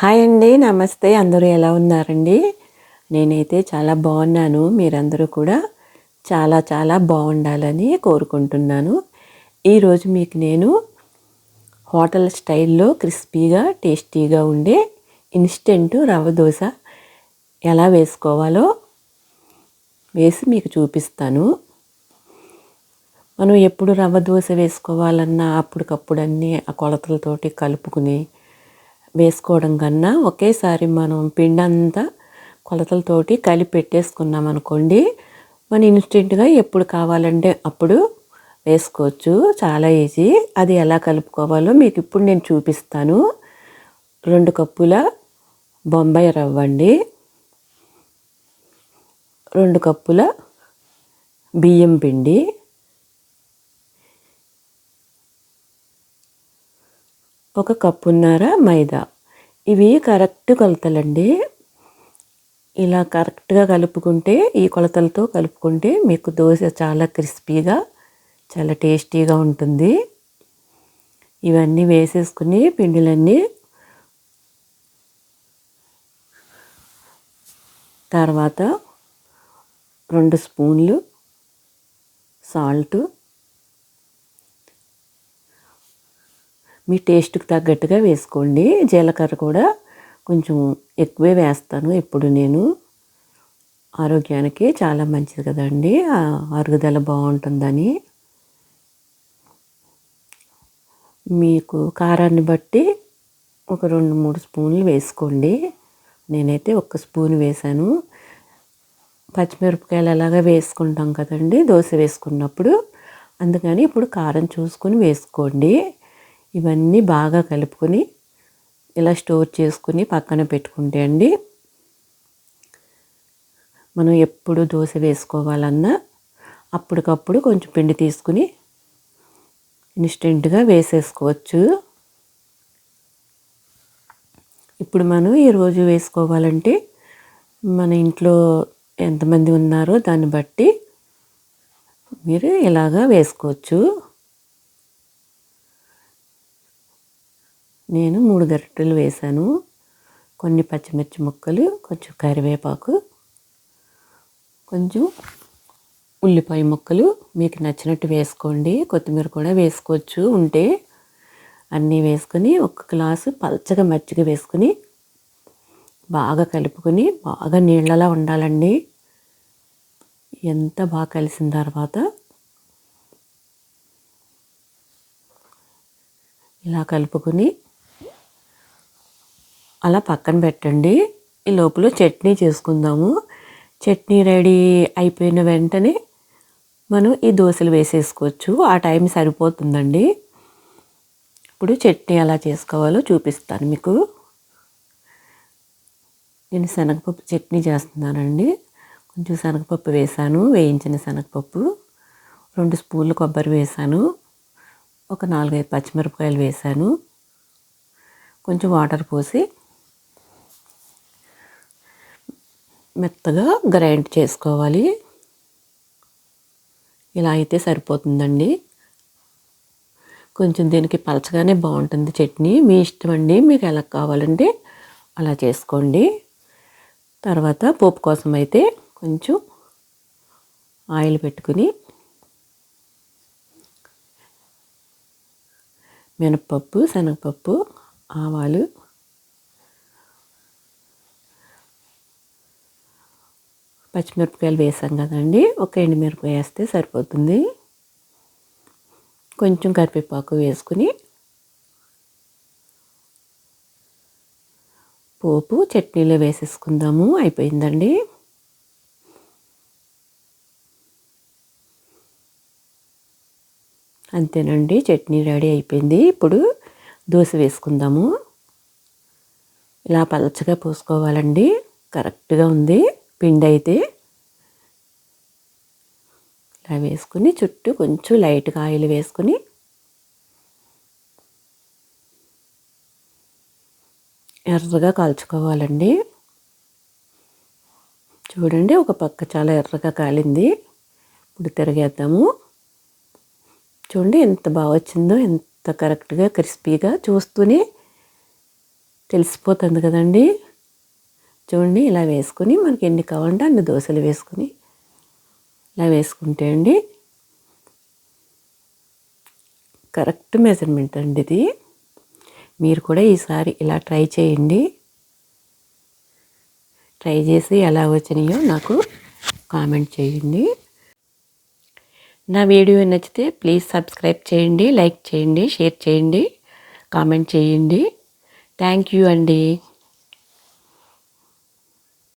Hi అండి నమస్తే. అందరూ ఎలా ఉన్నారండి? నేనైతే చాలా బాగున్నాను. మీరందరూ కూడా చాలా చాలా బాగుండాలని కోరుకుంటున్నాను. ఈరోజు మీకు నేను హోటల్ స్టైల్లో క్రిస్పీగా టేస్టీగా ఉండే ఇన్స్టెంట్ రవ్వ దోశ ఎలా వేసుకోవాలో వేసి మీకు చూపిస్తాను. మనం ఎప్పుడు రవ్వ దోశ వేసుకోవాలన్నా అప్పటికప్పుడు అన్నీ ఆ కొలతలతోటి కలుపుకుని వేసుకోవడం కన్నా ఒకేసారి మనం పిండి అంతా కొలతలతోటి కలిపి పెట్టేసుకున్నాం అనుకోండి మన ఇన్స్టెంట్గా ఎప్పుడు కావాలంటే అప్పుడు వేసుకోవచ్చు. చాలా ఈజీ. అది ఎలా కలుపుకోవాలో మీకు ఇప్పుడు నేను చూపిస్తాను. రెండు కప్పుల బొంబాయి రవ్వ అండి. రెండు కప్పుల బియ్యం పిండి. ఒక కప్పున్నర మైదా. ఇవి కరెక్ట్ కొలతలండి. ఇలా కరెక్ట్గా కలుపుకుంటే ఈ కొలతలతో కలుపుకుంటే మీకు దోశ చాలా క్రిస్పీగా చాలా టేస్టీగా ఉంటుంది. ఇవన్నీ వేసేసుకుని పిండిలన్నీ తర్వాత రెండు స్పూన్లు సాల్ట్ మీ టేస్ట్కి తగ్గట్టుగా వేసుకోండి. జీలకర్ర కూడా కొంచెం ఎక్కువే వేస్తాను ఎప్పుడు నేను. ఆరోగ్యానికి చాలా మంచిది కదండి. అరుగుదల బాగుంటుందని. మీకు కారాన్ని బట్టి ఒక రెండు మూడు స్పూన్లు వేసుకోండి. నేనైతే ఒక స్పూన్ వేసాను పచ్చిమిరపకాయలు అలాగా వేసుకుంటాం కదండి. దోశ వేసుకున్నప్పుడు. అందుకని ఇప్పుడు కారం చూసుకొని వేసుకోండి. ఇవన్నీ బాగా కలుపుకొని ఇలా స్టోర్ చేసుకుని పక్కన పెట్టుకుంటే అండి మనం ఎప్పుడు దోశ వేసుకోవాలన్నా అప్పటికప్పుడు కొంచెం పిండి తీసుకుని ఇన్స్టెంట్గా వేసేసుకోవచ్చు. ఇప్పుడు మనం ఈరోజు వేసుకోవాలంటే మన ఇంట్లో ఎంతమంది ఉన్నారో దాన్ని బట్టి మీరు ఇలాగా వేసుకోవచ్చు. నేను మూడు గరిటెలు వేసాను కొన్ని పచ్చిమిర్చి ముక్కలు కొంచెం కరివేపాకు కొంచెం ఉల్లిపాయ ముక్కలు. మీకు నచ్చినట్టు వేసుకోండి. కొత్తిమీర కూడా వేసుకోవచ్చు. ఉంటే అన్నీ వేసుకొని ఒక గ్లాసు పల్చగా మజ్జిగ వేసుకుని బాగా కలుపుకొని బాగా నీళ్ళలా ఉండాలండి. ఎంత బాగా కలిసిన తర్వాత ఇలా కలుపుకొని అలా పక్కన పెట్టండి. ఈ లోపల చట్నీ చేసుకుందాము. చట్నీ రెడీ అయిపోయిన వెంటనే మనం ఈ దోశలు వేసేసుకోవచ్చు. ఆ టైం సరిపోతుందండి. ఇప్పుడు చట్నీ ఎలా చేసుకోవాలో చూపిస్తాను మీకు. నేను శనగపప్పు చట్నీ చేస్తున్నానండి. కొంచెం శనగపప్పు వేసాను. వేయించిన శనగపప్పు. రెండు స్పూన్లు కొబ్బరి వేసాను. ఒక నాలుగైదు పచ్చిమిరపకాయలు వేసాను. కొంచెం వాటర్ పోసి మెత్తగా గ్రైండ్ చేసుకోవాలి. ఇలా అయితే సరిపోతుందండి. కొంచెం దీనికి పలచగానే బాగుంటుంది చట్నీ. మీ ఇష్టం అండి మీకు ఎలా కావాలంటే అలా చేసుకోండి. తర్వాత పోపు కోసం అయితే కొంచెం ఆయిల్ పెట్టుకుని మినప్పప్పు శనగపప్పు ఆవాలు పచ్చిమిరపకాయలు వేసాం కదండి. ఒక ఎండుమిరపకాయ వేస్తే సరిపోతుంది. కొంచెం కరివేపాకు వేసుకుని పోపు చట్నీలో వేసేసుకుందాము. అయిపోయిందండి. అంతేనండి చట్నీ రెడీ అయిపోయింది. ఇప్పుడు దోశ వేసుకుందాము. ఇలా పలచగా పోసుకోవాలండి. కరెక్ట్గా ఉంది. పిండి అయితే ఇలా వేసుకుని చుట్టూ కొంచెం లైట్గా ఆయిల్ వేసుకుని ఎర్రగా కాల్చుకోవాలండి. చూడండి ఒక పక్క చాలా ఎర్రగా కాలింది. ఇప్పుడు తిరిగేద్దాము. చూడండి ఎంత బాగా వచ్చిందో ఎంత కరెక్ట్గా క్రిస్పీగా చూస్తూనే తెలిసిపోతుంది కదండీ. చూడండి ఇలా వేసుకుని మనకి ఎన్ని కావాలంటే అన్ని దోశలు వేసుకుని ఇలా వేసుకుంటే అండి కరెక్ట్ మెజర్మెంట్ అండి ఇది. మీరు కూడా ఈసారి ఇలా ట్రై చేయండి. ట్రై చేసి ఎలా వచ్చినాయో నాకు కామెంట్ చేయండి. నా వీడియో నచ్చితే ప్లీజ్ సబ్స్క్రైబ్ చేయండి లైక్ చేయండి షేర్ చేయండి కామెంట్ చేయండి. థ్యాంక్ యూ అండి.